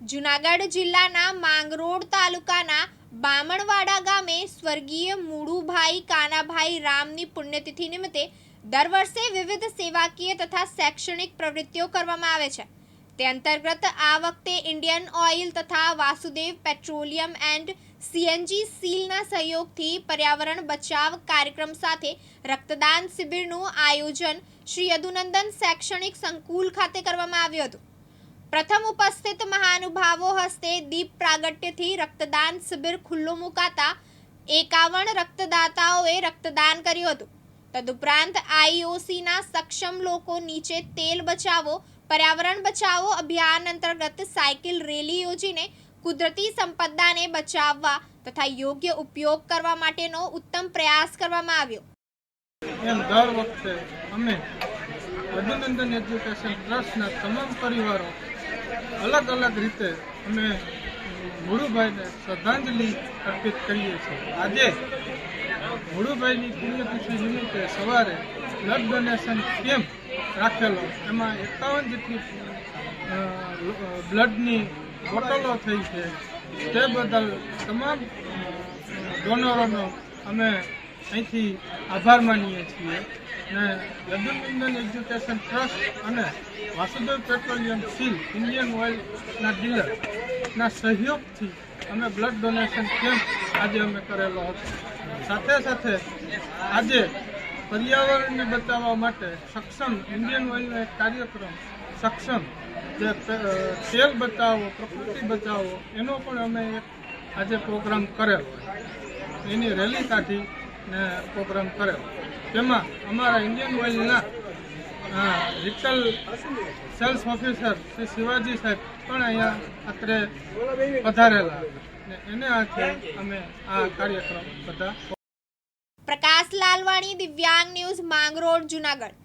જુનાગઢ જિલ્લાના માંગરોળ તાલુકાના બામણવાડા ગામે સ્વર્ગીય મુળુભાઈ કાનાભાઈ રામની પુણ્યતિથિ નિમિત્તે દર વર્ષે વિવિધ સેવાકીય તથા શૈક્ષણિક પ્રવૃત્તિઓ કરવામાં આવે છે. તે અંતર્ગત આ વખતે ઇન્ડિયન ઓઇલ તથા વાસુદેવ પેટ્રોલિયમ એન્ડ સીએનજી સીલના સહયોગથી પર્યાવરણ બચાવ કાર્યક્રમ સાથે રક્તદાન શિબિરનું આયોજન શ્રી યદુનંદન શૈક્ષણિક સંકુલ ખાતે કરવામાં આવ્યું હતું. પ્રથમ ઉપસ્થિત મહાનુભાવો હસ્તે દીપ પ્રાગટ્યથી રક્તદાન શિબિર ખુલ્લું મુકાતા એકાવન રક્તદાતાઓએ રક્તદાન કર્યું હતું. તદુપરાંત આઈઓસીના સક્ષમ લોકો નીચે તેલ બચાવો, પર્યાવરણ બચાવો અભિયાન અંતર્ગત સાયકલ રેલી યોજીને કુદરતી સંપદાને બચાવવા તથા યોગ્ય ઉપયોગ કરવા માટેનો ઉત્તમ પ્રયાસ કરવામાં આવ્યો. એમ દર વખતે અમે અભિનંદન એજ્યુકેશન ટ્રસ્ટના તમામ પરિવારો અલગ અલગ રીતે અમે મુળુભાઈને શ્રદ્ધાંજલિ અર્પિત કરીએ છીએ. આજે મુળુભાઈની પુણ્યતિથિ નિમિત્તે સવારે બ્લડ ડોનેશન કેમ્પ રાખેલો. એમાં એકાવન જેટલી બ્લડની બોટલો થઈ છે. તે બદલ તમામ ડોનરોનો અમે અહીંથી આભાર માનીએ છીએ ને યદુનંદન એજ્યુકેશન ટ્રસ્ટ અને વાસુદેવ પેટ્રોલિયમ સીલ, ઇન્ડિયન ઓઇલના ડીલરના સહયોગથી અમે બ્લડ ડોનેશન કેમ્પ આજે અમે કરેલો હતો. સાથે સાથે આજે પર્યાવરણને બચાવવા માટે સક્ષમ ઇન્ડિયન ઓઇલનો એક કાર્યક્રમ, સક્ષમ જે તેલ બચાવો, પ્રકૃતિ બચાવો, એનો પણ અમે એક આજે પ્રોગ્રામ કરેલો. એની રેલી કાઢી ને પ્રોગ્રામ કર્યો તેમાં અમારા Indian ઓઇલના retail sales officer Shri Shivaji સાહેબ પણ અહીંયા અત્રે પધારેલા. ને એને આખે અમે આ કાર્યક્રમ બધા પ્રકાશ લાલવાણી, દિવ્યાંગ ન્યૂઝ, માંગરોળ, જુનાગઢ.